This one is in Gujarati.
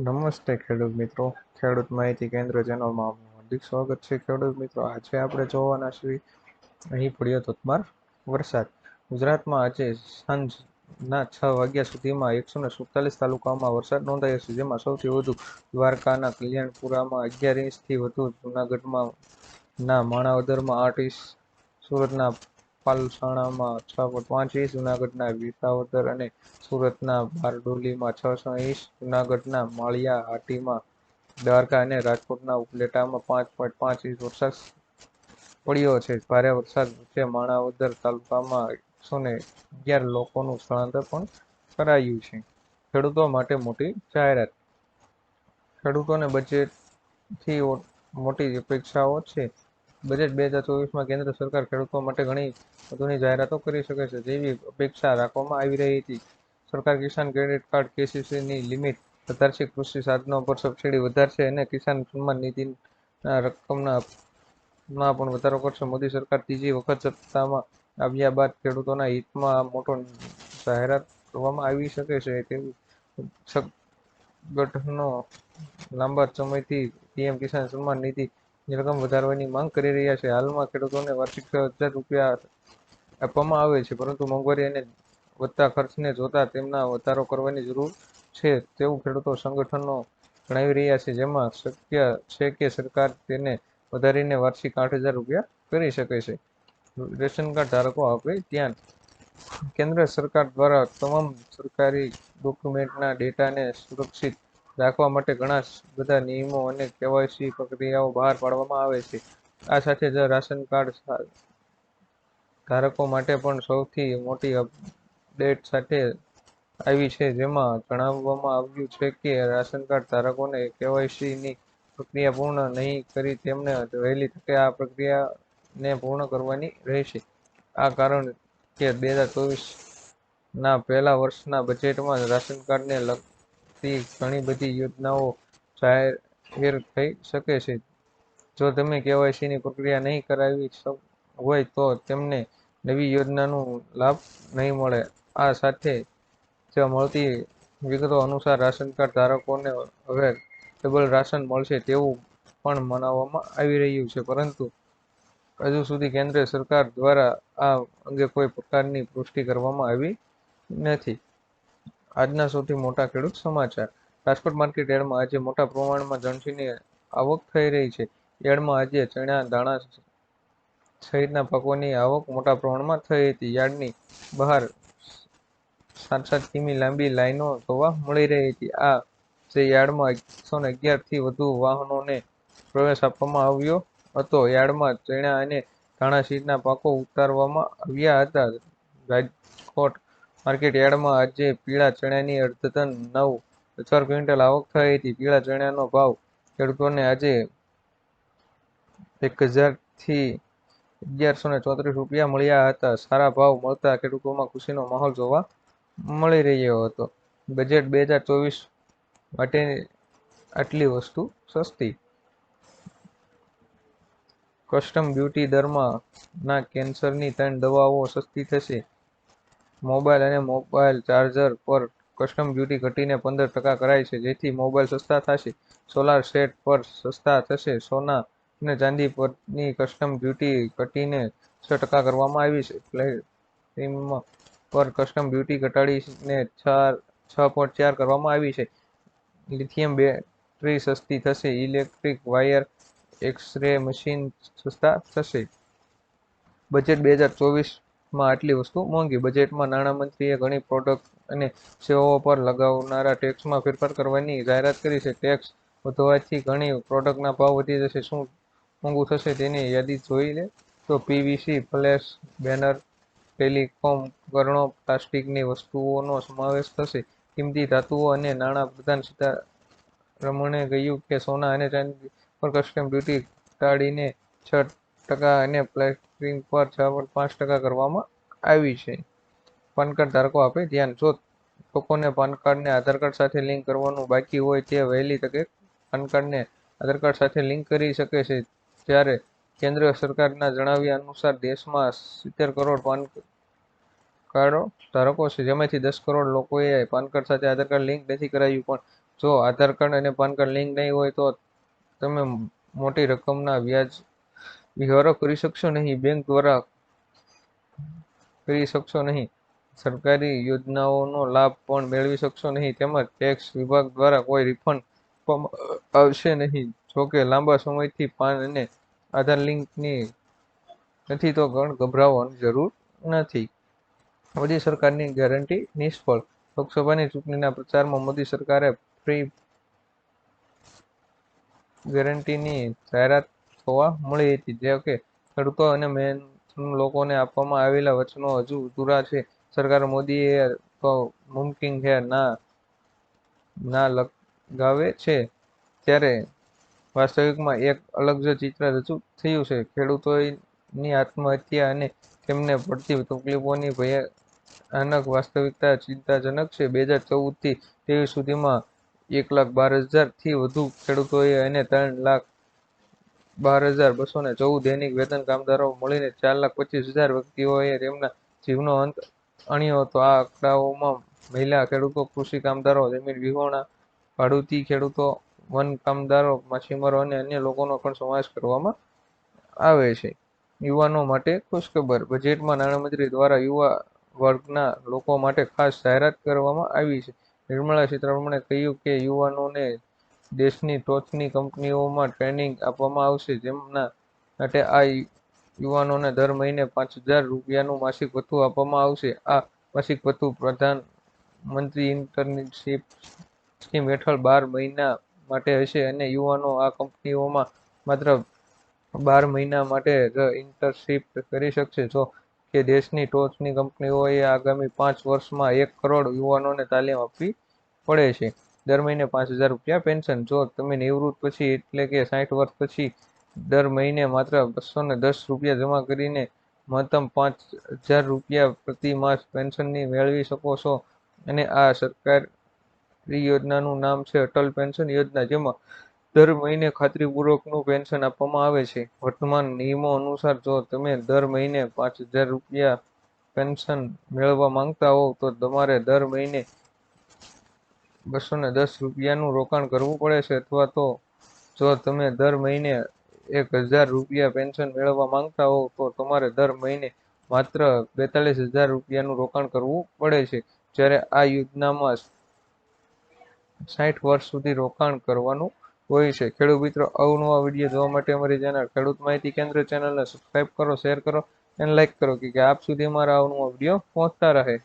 નમસ્તે ખેડૂત મિત્રો. ખેડૂત માહિતી કેન્દ્ર ચેનલમાં આપનું હાર્દિક સ્વાગત છે. ખેડૂત મિત્રો, આજે આપણે જોવાના છીએ અહીં પડ્યો ધોધમાર વરસાદ. ગુજરાતમાં આજે સાંજના છ વાગ્યા સુધીમાં એકસો ને સુડતાલીસ તાલુકામાં વરસાદ નોંધાયો છે, જેમાં સૌથી વધુ દ્વારકાના કલ્યાણપુરામાં અગિયાર ઇંચથી વધુ જૂનાગઢમાં ના, માણાવદરમાં આઠ ઇંચ, સુરતના પાલસાણામાં છ પોઈન્ટ ઇંચ જૂનાગઢના વિસાવદર અને સુરતના બારડોલીમાં છ ઇંચ જૂનાગઢના માળિયા હાટીમાં દ્વારકા અને રાજકોટના ઉપલેટામાં પાંચ પોઈન્ટ પાંચ ઇંચ વરસાદ પડ્યો છે. ભારે વરસાદ વચ્ચે માણાવદર તાલુકામાં એકસો ને અગિયાર લોકોનું સ્થળાંતર પણ કરાયું છે. ખેડૂતો માટે મોટી જાહેરાત. ખેડૂતોને બજેટથી મોટી અપેક્ષાઓ છે. બજેટ બે હજાર ચોવીસમાં કેન્દ્ર સરકાર ખેડૂતો માટે ઘણી વધુની જાહેરાતો કરી શકે છે. જેવી અપેક્ષા રાખવામાં આવી રહી હતી. સરકાર કિસાન ક્રેડિટ કાર્ડ કેસીસીની લિમિટ વધારશે કૃષિ સાધનો પર સબસિડી વધારશે અને કિસાન સન્માન નિધિના રકમના માં પણ વધારો કરશે. મોદી સરકાર ત્રીજી વખત સત્તામાં આવ્યા બાદ ખેડૂતોના હિતમાં મોટો જાહેરાત કરવામાં આવી શકે છે. તેવી સંગઠનો લાંબા સમયથી પીએમ કિસાન સન્માન નિધિની રકમ વધારવાની માંગ કરી રહ્યા છે. હાલમાં ખેડૂતોને વાર્ષિક છ હજાર રૂપિયા આપવામાં આવે છે, પરંતુ મોંઘવારી અને વધતા ખર્ચને જોતા તેમના વધારો કરવાની જરૂર છે તેવું ખેડૂતો સંગઠનો જણાવી રહ્યા છે, જેમાં શક્ય છે કે સરકાર તેને વધારીને વાર્ષિક આઠ હજાર રૂપિયા કરી શકે છે. રેશન કાર્ડ ધારકો આપે ધ્યાન કેન્દ્ર સરકાર દ્વારા તમામ સરકારી ડોક્યુમેન્ટના ડેટાને સુરક્ષિત રાખવા માટે ઘણા બધા નિયમો અને કેવાયસી પ્રક્રિયાઓ બહાર પાડવામાં આવે છે. આ સાથે જ રાશન કાર્ડ ધારકો માટે પણ સૌથી મોટી અપડેટ સાથે આવી છે, જેમાં જણાવવામાં આવ્યું છે કે રાશન કાર્ડ ધારકોને કેવાયસીની પ્રક્રિયા પૂર્ણ નહીં કરી તેમને વહેલી તકે આ પ્રક્રિયાને પૂર્ણ કરવાની રહેશે. આ કારણ કે બે હજાર ચોવીસના પહેલા વર્ષના બજેટમાં રાશન કાર્ડને લગતી ઘણી બધી યોજનાઓ જાહેર થઈ શકે છે. જો તમે કેવાયસીની પ્રક્રિયા નહીં કરાવી હોય તો તેમને નવી યોજનાનો લાભ નહીં મળે. આ સાથે જ મળતી વિગતો અનુસાર રાશન કાર્ડ ધારકોને હવે ડબલ રાશન મળશે તેવું પણ મનાવવામાં આવી રહ્યું છે. પરંતુ હજુ સુધી કેન્દ્ર સરકાર દ્વારા આ અંગે કોઈ પ્રકારની પુષ્ટિ કરવામાં આવી નથી. આજના સૌથી મોટા ખેડૂત સમાચાર. રાજકોટ માર્કેટ યાર્ડમાં આજે મોટા પ્રમાણમાં જણસીની આવક થઈ રહી છે. યાર્ડમાં આજે ચણા દાણા સહિતના પાકોની આવક મોટા પ્રમાણમાં થઈ હતી. યાર્ડની બહાર સાત સાત કિમી લાંબી લાઈનો જોવા મળી રહી હતી. આ જે યાર્ડમાં એકસો ને અગિયારથી વધુ વાહનોને પ્રવેશ આપવામાં આવ્યો હતો. યાર્ડમાં ચણા અને ધાણા સહિતના પાકો ઉતારવામાં આવ્યા હતા. રાજકોટ માર્કેટ યાર્ડમાં આજે પીળા ચણાની અડધતન નવ હજાર ક્વિન્ટલ આવક થઈ હતી. પીળા ચણાનો ભાવ ખેડૂતોને આજે એક હજારથી અગિયારસો ને ચોત્રીસ રૂપિયા મળ્યા હતા. સારા ભાવ મળતા ખેડૂતોમાં ખુશીનો માહોલ જોવા મળી રહ્યો હતો. બજેટ બે હજાર ચોવીસ માટે આટલી વસ્તુ સસ્તી. કસ્ટમ ડ્યુટી દરમાં ના કેન્સરની ત્રણ દવાઓ સસ્તી થશે. મોબાઈલ અને મોબાઈલ ચાર્જર પર કસ્ટમ ડ્યુટી ઘટીને પંદર ટકા કરાઈ છે, જેથી મોબાઈલ સસ્તા થશે, સોલાર સેટ પર સસ્તા થશે. સોના અને ચાંદી પરની કસ્ટમ ડ્યુટી ઘટીને છ ટકા કરવામાં આવી છે. પ્લેટિનમ પર કસ્ટમ ડ્યુટી ઘટાડીને ચાર, છ પોઈન્ટ ચાર કરવામાં આવી છે. લિથિયમ બેટરી સસ્તી થશે, ઇલેક્ટ્રિક વાયર, એક્સરે મશીન સસ્તા થશે. બજેટ બે હજાર ચોવીસમાં આટલી વસ્તુ મોંઘી. બજેટમાં નાણામંત્રીએ ઘણી પ્રોડક્ટ અને સેવાઓ પર લગાવનારા ટેક્સમાં ફેરફાર કરવાની જાહેરાત કરી છે. ટેક્સ વધવાથી ઘણી પ્રોડક્ટના ભાવ વધી જશે. શું મોંઘું થશે તેની યાદી જોઈ લે. તો પીવીસી ફ્લેશ બેનર ટેલિકોમ ઉપકરણો પ્લાસ્ટિકની વસ્તુઓનો સમાવેશ થશે. કિંમતી ધાતુઓ અને નાણાં પ્રધાન સીતારમણે કહ્યું કે સોના અને ચાંદી પર કસ્ટમ ડ્યુટી ઘટાડીને છ ટકા અને પ્લેટિંગ પર છ પોઈન્ટ પાંચ ટકા કરવામાં આવી છે. પાન કાર્ડ ધારકો આપે ધ્યાન. જો લોકોને પાન કાર્ડને આધાર કાર્ડ સાથે લિંક કરવાનું બાકી હોય તે વહેલી તકે પાન કાર્ડને આધાર કાર્ડ સાથે લિંક કરી શકે છે. જ્યારે કેન્દ્ર સરકારના જણાવ્યા અનુસાર દેશમાં સિત્તેર કરોડ પાન કાર્ડો ધારકો છે. જેમાંથી દસ કરોડ લોકોએ પાન કાર્ડ સાથે આધાર કાર્ડ લિંક નથી કરાવ્યું પણ જો આધાર કાર્ડ અને પાન કાર્ડ લિંક નહીં હોય તો તમે મોટી રકમના વ્યાજ વ્યવહારો કરી શકશો નહીં બેંક દ્વારા કરી શકશો નહીં, સરકારી યોજનાઓનો લાભ પણ મેળવી શકશો નહીં, તેમજ ટેક્સ વિભાગ દ્વારા કોઈ રિફંડ આવશે નહીં. જોકે લાંબા સમયથી પાન અને આધાર લિંકની નથી, તો ગણ ગભરાવાની જરૂર નથી. મોદી સરકારની ગેરંટી નિષ્ફળ. લોકસભાની ચૂંટણીના પ્રચારમાં મોદી સરકારે ફ્રી ગેરંટીની જાહેરાત જોવા મળી હતી. જે કે ખેડૂતો અને મહેનતુ લોકોને આપવામાં આવેલા વચનો હજુ અધૂરા છે. સરકાર મોદીએ તો મુમકિન છે ના ના લગાવે છે. ત્યારે વાસ્તવિકમાં એક અલગ જ ચિત્ર રજૂ થયું છે. ખેડૂતોની આત્મહત્યા અને તેમને પડતી તકલીફોની ભયાનક વાસ્તવિકતા ચિંતાજનક છે. બે હજાર ચૌદથી ત્રેવીસ સુધીમાં એક લાખ બાર હજારથી વધુ ખેડૂતોએ અને ત્રણ લાખ બાર હજાર બસો ને ચૌદ દૈનિક વેતન કામદારો મળીને ચાર લાખ પચીસ હજાર વ્યક્તિઓએ તેમના જીવનો અંત અણ્યો હતો. આ આંકડાઓમાં મહિલા ખેડૂતો, કૃષિ કામદારો, જમીન વિહોણા, ભાડૂતી ખેડૂતો, વન કામદારો, માછીમારો અને અન્ય લોકોનો પણ સમાવેશ કરવામાં આવે છે. યુવાનો માટે ખુશખબર. બજેટમાં નાણામંત્રી દ્વારા યુવા વર્ગના લોકો માટે ખાસ જાહેરાત કરવામાં આવી છે. નિર્મલા સીતારમણે કહ્યું કે યુવાનોને દેશની ટોચની કંપનીઓમાં ટ્રેનિંગ આપવામાં આવશે. જેમના માટે આ યુવાનોને દર મહિને પાંચ હજાર રૂપિયાનું માસિક ભથ્થું આપવામાં આવશે. આ માસિક ભથ્થું પ્રધાનમંત્રી ઇન્ટર્નશીપ સ્કીમ હેઠળ બાર મહિના માટે હશે અને યુવાનો આ કંપનીઓમાં માત્ર બાર મહિના માટે જ ઇન્ટર્નશીપ કરી શકશે. જો કે દેશની ટોચની કંપનીઓએ આગામી પાંચ વર્ષમાં એક કરોડ યુવાનોને તાલીમ આપવી પડે છે. દર મહિને પાંચ હજાર રૂપિયા પેન્શન જો તમે નિવૃત્ત પછી, એટલે કે સાઠ વર્ષ પછી, દર મહિને માત્ર બસો ને દસ રૂપિયા જમા કરીને મહત્તમ પાંચ હજાર રૂપિયા પ્રતિ માસ પેન્શનની મેળવી શકો છો. અને આ સરકારી યોજનાનું નામ છે અટલ પેન્શન યોજના, જેમાં દર મહિને ખાતરીપૂર્વકનું પેન્શન આપવામાં આવે છે. વર્તમાન નિયમો અનુસાર જો તમે દર મહિને પાંચ હજાર રૂપિયા પેન્શન મેળવવા માંગતા હોવ તો તમારે દર મહિને બસો ને દસ રૂપિયાનું રોકાણ કરવું પડે છે અથવા તો જો તમે દર મહિને એક હજાર રૂપિયા પેન્શન મેળવવા માંગતા હોવ તો તમારે દર મહિને માત્ર બેતાલીસ હજાર રૂપિયાનું રોકાણ કરવું પડે છે. જ્યારે આ યોજનામાં સાઠ વર્ષ સુધી રોકાણ કરવાનું હોય છે. ખેડૂત મિત્રો અવનવા વીડિયો જોવા માટે અમારી ચેનલ ખેડૂત માહિતી કેન્દ્ર ચેનલને સબસ્ક્રાઈબ કરો શેર કરો અને લાઇક કરો કે આપ સુધી અમારા અવનવા વીડિયો પહોંચતા રહે.